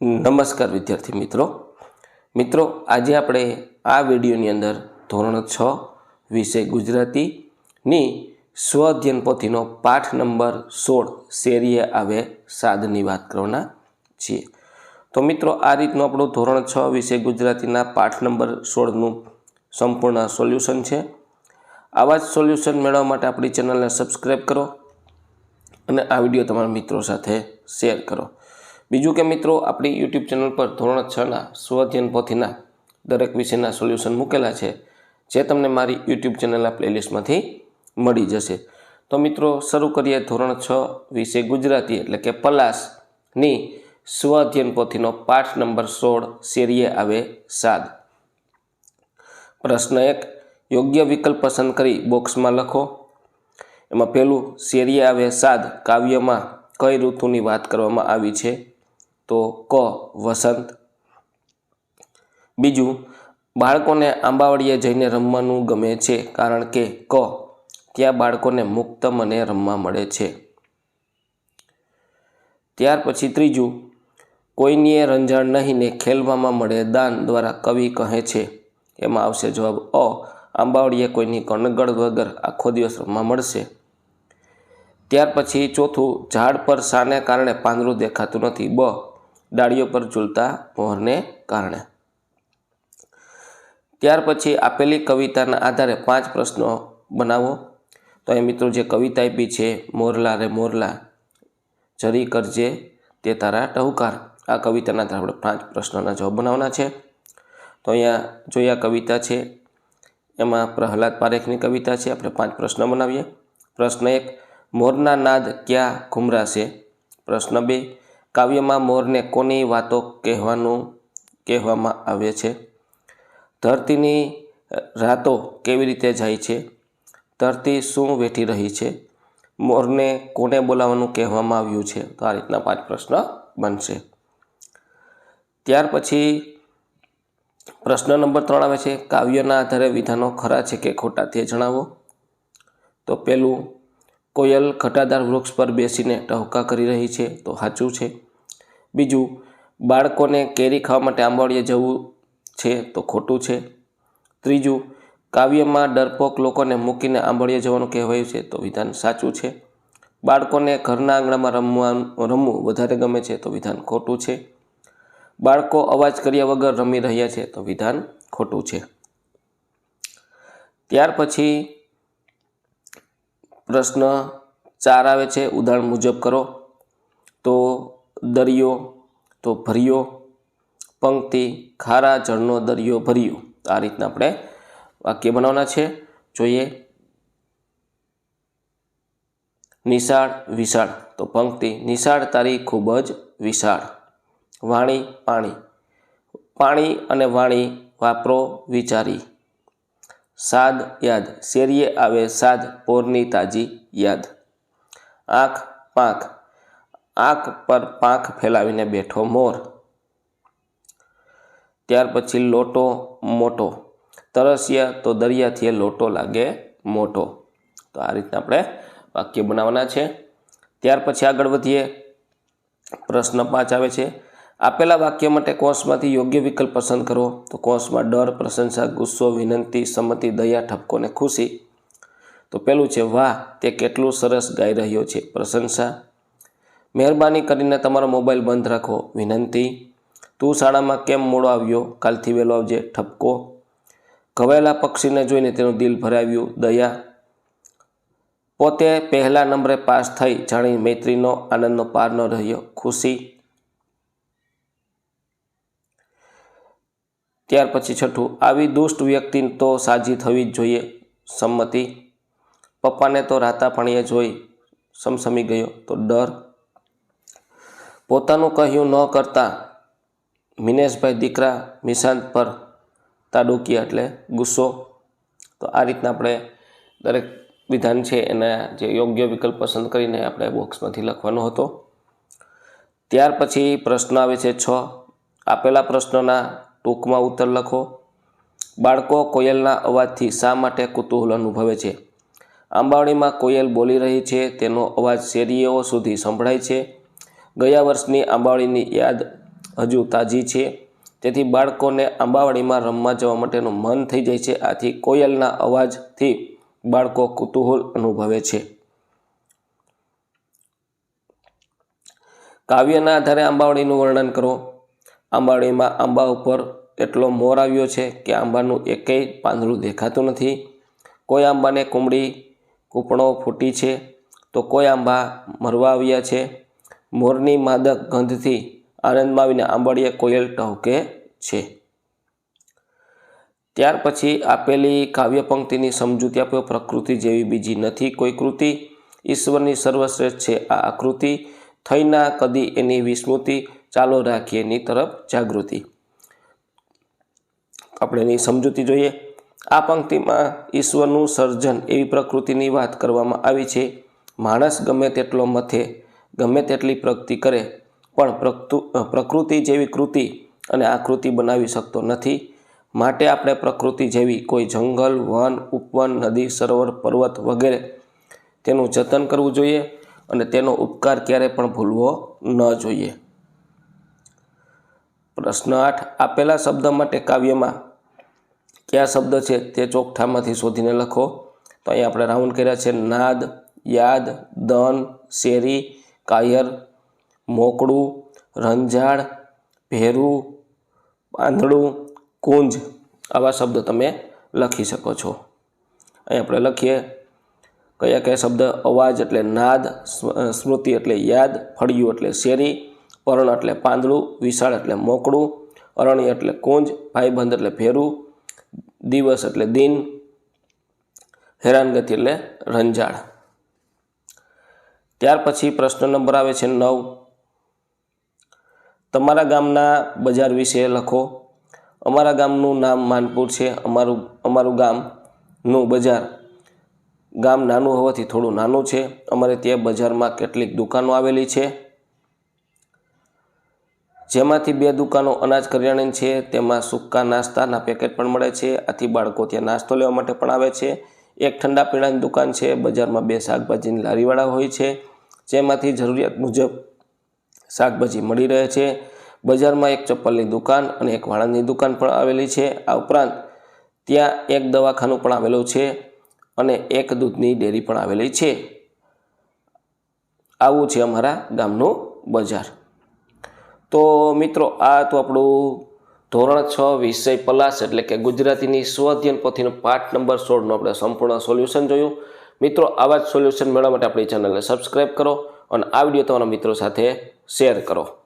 નમસ્કાર વિદ્યાર્થી મિત્રો. મિત્રો, આજે આપણે આ વિડીયોની અંદર ધોરણ છ વિષય ગુજરાતીની સ્વ અધ્યયન પોથીનો પાઠ નંબર સોળ શેરીએ આવે સાદની વાત કરવાના છીએ. તો મિત્રો, આ રીતનું આપણું ધોરણ છ વિષય ગુજરાતીના પાઠ નંબર સોળનું સંપૂર્ણ સોલ્યુશન છે. આવા જ સોલ્યુશન મેળવવા માટે આપણી ચેનલને સબસ્ક્રાઈબ કરો અને આ વીડિયો તમારા મિત્રો સાથે શેર કરો. બીજું કે મિત્રો, આપણી યુટ્યુબ ચેનલ પર ધોરણ છના સ્વધ્યન પોથીના દરેક વિષયના સોલ્યુશન મૂકેલા છે, જે તમને મારી યુટ્યુબ ચેનલના પ્લેલિસ્ટમાંથી મળી જશે. તો મિત્રો, શરૂ કરીએ ધોરણ છ વિષય ગુજરાતી, એટલે કે પલાસની સ્વધ્યન પોથીનો પાઠ નંબર સોળ, શેરીએ આવે સાદ. પ્રશ્ન એક, યોગ્ય વિકલ્પ પસંદ કરી બોક્સમાં લખો. એમાં પહેલું, શેરીએ આવે સાદ, કાવ્યમાં કઈ ઋતુની વાત કરવામાં આવી છે? તો ક, વસંત. બીજું, બાળકોને આંબાવડીએ જઈને રમવાનું ગમે છે કારણ કે ક ત્યાં બાળકોને મુક્ત મને રમવા મળે છે. ત્યાર પછી ત્રીજું, કોઈનીએ રંજાણ નહીં ને ખેલવામાં મળે દાન દ્વારા કવિ કહે છે. એમાં આવશે જવાબ અ, આંબાવડીએ કોઈની કણગડ વગર આખો દિવસ રમવા મળશે. ત્યાર પછી ચોથું, ઝાડ પર શાને કારણે પાંદડું દેખાતું નથી. બ ડાળીઓ પર ઝૂલતા મોરને કારણે. ત્યાર પછી આપેલી કવિતાના આધારે પાંચ પ્રશ્નો બનાવો. તો એ મિત્રો જે કવિતા આપી છે, મોરલા રે મોરલા, જરી કરજે તે તારા ટહુકાર, આ કવિતાના આધારે આપણે પાંચ પ્રશ્નોના જવાબ બનાવવાના છે. તો અહીંયા જોઈએ આ કવિતા છે, એમાં પ્રહલાદ પારેખની કવિતા છે, આપણે પાંચ પ્રશ્ન બનાવીએ. પ્રશ્ન એક, મોરના નાદ ક્યાં ઘુમરાશે? પ્રશ્ન બે કાવ્યમાં મોરને કોની વાતો કહેવાનું કહેવામાં આવે છે? ધરતીની રાતો કેવી રીતે જાય છે? ધરતી શું વેઠી રહી છે? મોરને કોને બોલાવવાનું કહેવામાં આવ્યું છે? તો આ રીતના પાંચ પ્રશ્ન બનશે. ત્યાર પછી પ્રશ્ન નંબર ત્રણ આવે છે. કાવ્યના આધારે વિધાનો ખરા છે કે ખોટા તે જણાવો. તો પહેલું કોયલ ઘટાદાર વૃક્ષ પર બેસીને ટહુકા કરી રહી છે, તો સાચું છે. બીજું, બાળકોને કેરી ખાવા માટે આંબાવડીએ જવું છે, તો ખોટું છે. ત્રીજું, કાવ્યમાં ડરપોક લોકોને મૂકીને આંબાવડીએ જવાનું કહેવાયું છે, તો વિધાન સાચું છે. બાળકોને ઘરના આંગણામાં રમવાનું, રમવું વધારે ગમે છે, તો વિધાન ખોટું છે. બાળકો અવાજ કર્યા વગર રમી રહ્યા છે, તો વિધાન ખોટું છે. ત્યાર પછી પ્રશ્ન ચાર આવે છે, ઉદાહરણ મુજબ કરો. તો દરિયો, તો ભર્યો. પંક્તિ, ખારા જળનો દરિયો ભર્યો. આ રીતના આપણે વાક્ય બનાવવાના છે. જોઈએ. નિશાળ, વિશાળ. તો પંક્તિ, નિશાળ તારી ખૂબ જ વિશાળ. વાણી, પાણી. પાણી અને વાણી વાપરો વિચારી. સાદ યાદ. શેરીએ આવે સાદ પોરની તાજી યાદ. આંખ પાંખ. આંખ પર પાંખ ફેલાવીને બેઠો મોર. ત્યાર પછી લોટો મોટો. તરસ્યા તો દરિયાથી લોટો લાગે મોટો. તો આ રીતના આપણે વાક્ય બનાવવાના છે. ત્યાર પછી આગળ વધીએ. પ્રશ્ન પાંચ આવે છે. આપેલા વાક્ય માટે કોષમાંથી યોગ્ય વિકલ્પ પસંદ કરો. તો કોષમાં ડર, પ્રશંસા, ગુસ્સો, વિનંતી, સંમતિ, દયા, ઠપકો ને ખુશી. તો પેલું છે, વાહ, તે કેટલું સરસ ગાઈ રહ્યો છે. પ્રશંસા. મહેરબાની કરીને તમારો મોબાઈલ બંધ રાખો. વિનંતી. તું શાળામાં કેમ મોડો આવ્યો? કાલથી વહેલો આવજે. ઠપકો. ઘવાયેલા પક્ષીને જોઈને તેનું દિલ ભરાવ્યું. દયા. પોતે પહેલા નંબરે પાસ થઈ. જાણી મૈત્રીનો આનંદનો પાર ન રહ્યો. ખુશી. ત્યાર પછી છઠ્ઠું, આવી દુષ્ટ વ્યક્તિ તો સાજી થવી જ જોઈએ, સંમતિ. પપ્પાને તો રાતા પાણીએ જોઈ સમસમી ગયો તો ડર. પોતાનું કહ્યું ન કરતા મિનેશભાઈ દીકરા નિશાંત પર તાડુકિયા એટલે ગુસ્સો. તો આ રીતના આપણે દરેક વિધાન છે એના જે યોગ્ય વિકલ્પ પસંદ કરીને આપણે બોક્સમાંથી લખવાનો હતો. ત્યાર પછી પ્રશ્ન આવે છે છ. આપેલા પ્રશ્નોના ટૂંકમાં ઉત્તર લખો. બાળકો, કોયલના અવાજથી શા માટે કુતૂહલ અનુભવે છે? આંબાવણીમાં કોયલ બોલી રહી છે, તેનો અવાજ શેરીઓ સુધી સંભળાય છે. ગયા વર્ષની આંબાવણીની યાદ હજુ તાજી છે. તેથી બાળકોને આંબાવાડીમાં રમવા જવા માટેનું મન થઈ જાય છે. આથી કોયલના અવાજથી બાળકો કુતૂહલ અનુભવે છે. કાવ્યના આધારે આંબાવડીનું વર્ણન કરો. આંબાવડીમાં આંબા ઉપર એટલો મોર આવ્યો છે કે આંબાનું એકેય પાંદડું દેખાતું નથી. કોઈ આંબાને કુમળી કૂપણો ફૂટી છે તો કોઈ આંબા મરવા આવ્યા છે. મોરની માદક ગંધથી આનંદમાં આવીને આંબાડીએ કોયલ ટહુકે છે. ત્યાર પછી આપેલી કાવ્ય પંક્તિની સમજૂતી આપ્યો. પ્રકૃતિ જેવી બીજી નથી કોઈ કૃતિ. ઈશ્વરની સર્વશ્રેષ્ઠ છે આ આકૃતિ. થઈના કદી એની વિસ્મૃતિ ચાલો રાખીએ એની તરફ જાગૃતિ. આપણે એની સમજૂતી જોઈએ. આ પંક્તિમાં ઈશ્વરનું સર્જન એવી પ્રકૃતિની વાત કરવામાં આવી છે. માણસ ગમે તેટલો મથે, ગમે તેટલી પ્રગતિ કરે, પણ પ્રકૃ પ્રકૃતિ જેવી કૃતિ અને આકૃતિ બનાવી શકતો નથી. માટે આપણે પ્રકૃતિ જેવી કોઈ જંગલ, વન, ઉપવન, નદી, સરોવર, પર્વત વગેરે તેનું જતન કરવું જોઈએ અને તેનો ઉપકાર ક્યારે પણ ભૂલવો ન જોઈએ. પ્રશ્ન આઠ આપેલા શબ્દ માટે કાવ્યમાં કયા શબ્દ છે તે ચોકઠામાંથી શોધીને લખો. તો અહીં આપણે રાઉન્ડ કર્યા છે. નાદ, યાદ, દન, શેરી, કાયર, મોકળું રંજાડ ભેરું, પાંદડું, કુંજ. આવા શબ્દ તમે લખી શકો છો. અહીં આપણે લખીએ. કયા કયા શબ્દ? અવાજ એટલે નાદ સ્મૃતિ એટલે યાદ, ફળિયું એટલે શેરી પર્ણ એટલે પાંદડું, વિશાળ એટલે મોકળું અરણ્ય એટલે કુંજ, ભાઈબંધ એટલે ભેરું, દિવસ એટલે દિન, હેરાનગતિ એટલે રંજાળ. ત્યાર પછી પ્રશ્ન નંબર આવે છે નવ. તમારા ગામના બજાર વિશે લખો. અમારા ગામનું નામ માનપુર છે. અમારું અમારું ગામનું બજાર ગામ નાનું હોવાથી થોડું નાનું છે. અમારે ત્યાં બજારમાં કેટલીક દુકાનો આવેલી છે. જેમાંથી બે દુકાનો અનાજ કરિયાણાની છે, તેમાં સૂકા નાસ્તાના પેકેટ પણ મળે છે, આથી બાળકો ત્યાં નાસ્તો લેવા માટે પણ આવે છે. એક ઠંડા પીણાની દુકાન છે, બજારમાં બે શાકભાજીની લારીવાળા હોય છે, જેમાંથી જરૂરિયાત મુજબ શાકભાજી મળી રહે છે. બજારમાં એક ચપ્પલની દુકાન અને એક વાળંદની દુકાન પણ આવેલી છે. આ ઉપરાંત ત્યાં એક દવાખાનું પણ આવેલું છે અને એક દૂધની ડેરી પણ આવેલી છે. આવું છે અમારા ગામનું બજાર. તો મિત્રો, આ તો આપણું ધોરણ છ વિષય પલાસ એટલે કે ગુજરાતીની સ્વઅધ્યયન પોથીનો પાઠ નંબર સોળનું આપણે સંપૂર્ણ સોલ્યુશન જોયું. મિત્રો, આવા જ સોલ્યુશન મેળવવા માટે આપણી ચેનલને સબસ્ક્રાઈબ કરો અને આ વીડિયો તમારા મિત્રો સાથે શેર કરો.